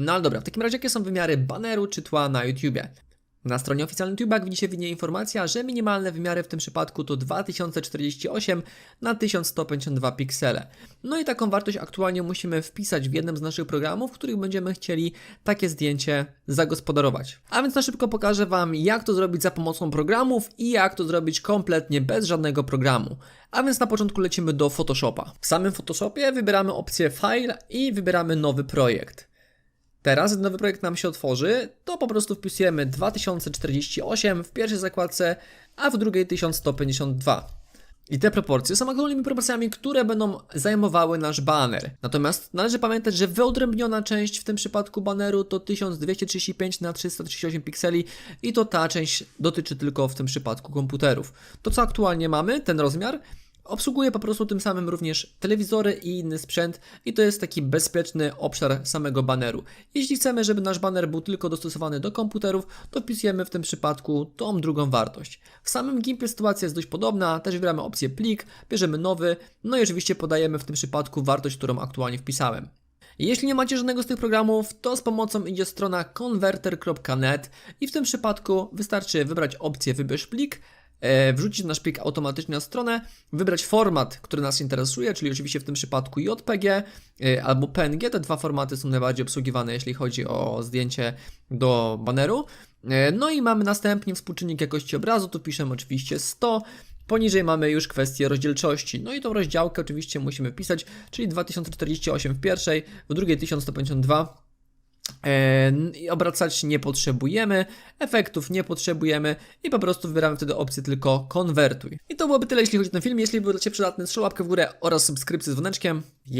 No ale dobra, w takim razie jakie są wymiary baneru czy tła na YouTubie? Na stronie oficjalnej YouTube, jak widzicie, widnieje informacja, że minimalne wymiary w tym przypadku to 2048 na 1152 piksele. No i taką wartość aktualnie musimy wpisać w jednym z naszych programów, w których będziemy chcieli takie zdjęcie zagospodarować. A więc na szybko pokażę Wam, jak to zrobić za pomocą programów i jak to zrobić kompletnie bez żadnego programu. A więc na początku lecimy do Photoshopa. W samym Photoshopie wybieramy opcję File i wybieramy nowy projekt. Teraz, gdy nowy projekt nam się otworzy, to po prostu wpisujemy 2048 w pierwszej zakładce, a w drugiej 1152. I te proporcje są aktualnymi proporcjami, które będą zajmowały nasz baner. Natomiast należy pamiętać, że wyodrębniona część w tym przypadku baneru to 1235 na 338 pikseli i to ta część dotyczy tylko w tym przypadku komputerów. To co aktualnie mamy, ten rozmiar, Obsługuje po prostu tym samym również telewizory i inny sprzęt i to jest taki bezpieczny obszar samego baneru. Jeśli chcemy, żeby nasz baner był tylko dostosowany do komputerów, to wpisujemy w tym przypadku tą drugą wartość. W samym Gimpie sytuacja jest dość podobna, też wybieramy opcję plik, bierzemy nowy, no i oczywiście podajemy w tym przypadku wartość, którą aktualnie wpisałem. Jeśli nie macie żadnego z tych programów, to z pomocą idzie strona converter.net i w tym przypadku wystarczy wybrać opcję wybierz plik, wrzucić nasz plik automatycznie na stronę, wybrać format, który nas interesuje, czyli oczywiście w tym przypadku JPG e, albo PNG. Te dwa formaty są najbardziej obsługiwane, jeśli chodzi o zdjęcie do baneru. E, No i mamy następnie współczynnik jakości obrazu, tu piszemy oczywiście 100. Poniżej mamy już kwestię rozdzielczości. No i tą rozdziałkę oczywiście musimy wpisać, czyli 2048 w pierwszej, w drugiej 1152. E, obracać nie potrzebujemy, efektów nie potrzebujemy i po prostu wybieramy wtedy opcję tylko konwertuj. I to byłoby tyle, jeśli chodzi o ten film. Jeśli był dla Ciebie przydatny, strzel łapkę w górę oraz subskrypcję z dzwoneczkiem.